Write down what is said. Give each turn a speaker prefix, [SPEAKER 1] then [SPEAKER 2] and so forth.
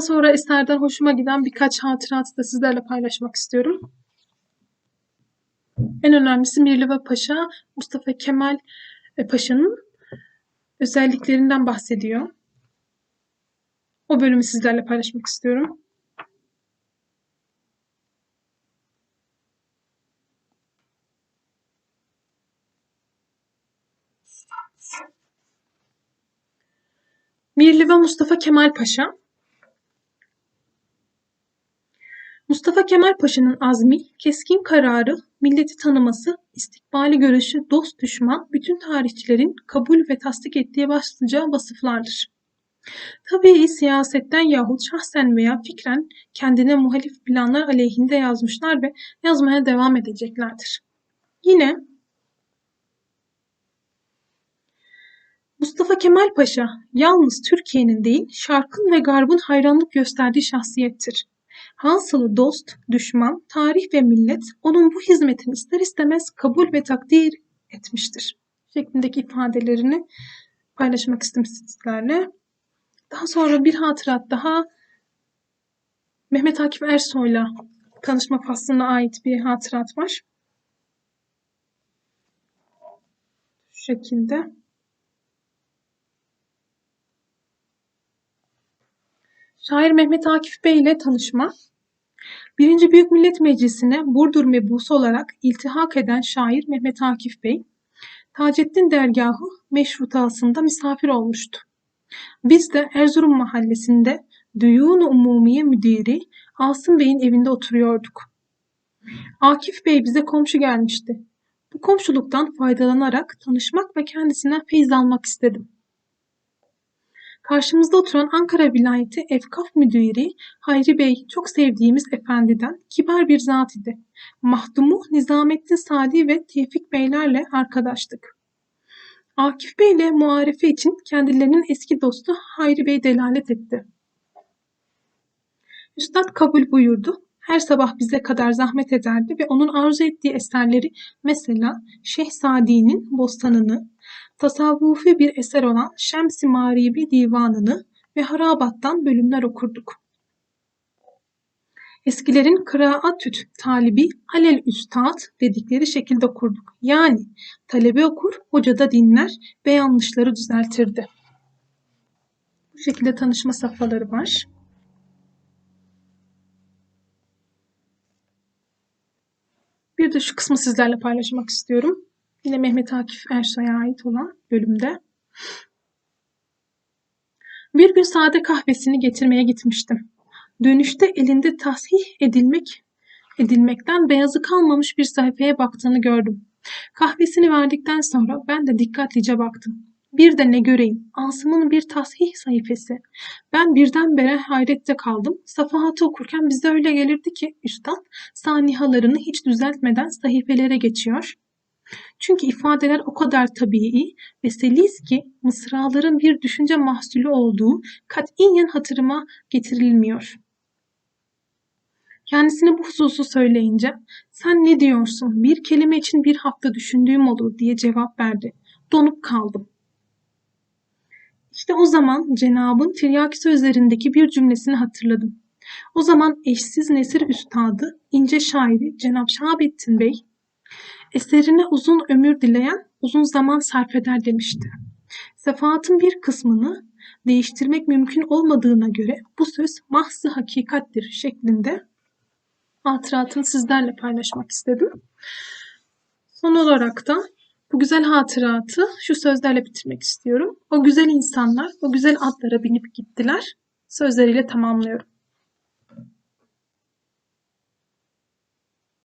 [SPEAKER 1] Sonra eserden hoşuma giden birkaç hatıratı da sizlerle paylaşmak istiyorum. En önemlisi Mirliva Paşa, Mustafa Kemal e, Paşa'nın özelliklerinden bahsediyor. O bölümü sizlerle paylaşmak istiyorum. Mirliva Mustafa Kemal Paşa Mustafa Kemal Paşa'nın azmi, keskin kararı, milleti tanıması, istikbali görüşü dost düşman bütün tarihçilerin kabul ve tasdik ettiği başlıca vasıflardır. Tabii siyasetten yahut şahsen veya fikren kendine muhalif planlar aleyhinde yazmışlar ve yazmaya devam edeceklerdir. Yine Mustafa Kemal Paşa yalnız Türkiye'nin değil Şark'ın ve Garb'ın hayranlık gösterdiği şahsiyettir. Hasılı dost, düşman, tarih ve millet onun bu hizmetini ister istemez kabul ve takdir etmiştir. Şeklindeki ifadelerini paylaşmak istedim sizlerle. Daha sonra bir hatırat daha Mehmet Akif Ersoy'la tanışma faslına ait bir hatırat var. Şu şekilde. Şair Mehmet Akif Bey ile tanışma. Birinci Büyük Millet Meclisi'ne Burdur mebusu olarak iltihak eden şair Mehmet Akif Bey, Taceddin Dergahı meşrutasında misafir olmuştu. Biz de Erzurum mahallesinde Düyun-u Umumiye Müdiri Asım Bey'in evinde oturuyorduk. Akif Bey bize komşu gelmişti. Bu komşuluktan faydalanarak tanışmak ve kendisinden feyiz almak istedim. Karşımızda oturan Ankara Vilayeti Efkaf Müdürü Hayri Bey çok sevdiğimiz efendiden kibar bir zat idi. Mahdumu Nizamettin Sadi ve Tevfik Beylerle arkadaştık. Akif Bey ile muarefe için kendilerinin eski dostu Hayri Bey delalet etti. Üstad kabul buyurdu. Her sabah bize kadar zahmet ederdi ve onun arzu ettiği eserleri mesela Şehzadi'nin Bostanını, tasavvufi bir eser olan Şems-i Maribi Divanını ve Harabat'tan bölümler okurduk. Eskilerin kıraatüt talibi alel üstad dedikleri şekilde okurduk. Yani talebe okur, hoca da dinler ve yanlışları düzeltirdi. Bu şekilde tanışma safhaları var. Bir de şu kısmı sizlerle paylaşmak istiyorum. Yine Mehmet Akif Ersoy'a ait olan bölümde. Bir gün sade kahvesini getirmeye gitmiştim. Dönüşte elinde tasih edilmek edilmekten beyazı kalmamış bir sayfaya baktığını gördüm. Kahvesini verdikten sonra ben de dikkatlice baktım. Bir de ne göreyim, Asım'ın bir tasih sayfası. Ben birdenbire hayrette kaldım. Safahatı okurken bize öyle gelirdi ki üstad sanihalarını hiç düzeltmeden sayfelere geçiyor. Çünkü ifadeler o kadar tabii ve seliz ki mısraların bir düşünce mahsulü olduğu katiyen hatırıma getirilmiyor. Kendisine bu hususu söyleyince sen ne diyorsun bir kelime için bir hafta düşündüğüm olur diye cevap verdi. Donup kaldım. İşte o zaman Cenab'ın tiryaki sözlerindeki bir cümlesini hatırladım. O zaman eşsiz nesir üstadı, ince şairi Cenab Şahabettin Bey, eserine uzun ömür dileyen uzun zaman sarf eder demişti. Sefaatın bir kısmını değiştirmek mümkün olmadığına göre bu söz mahzı hakikattir şeklinde hatıratını sizlerle paylaşmak istedim. Son olarak da bu güzel hatıratı şu sözlerle bitirmek istiyorum. O güzel insanlar o güzel atlara binip gittiler. Sözleriyle tamamlıyorum.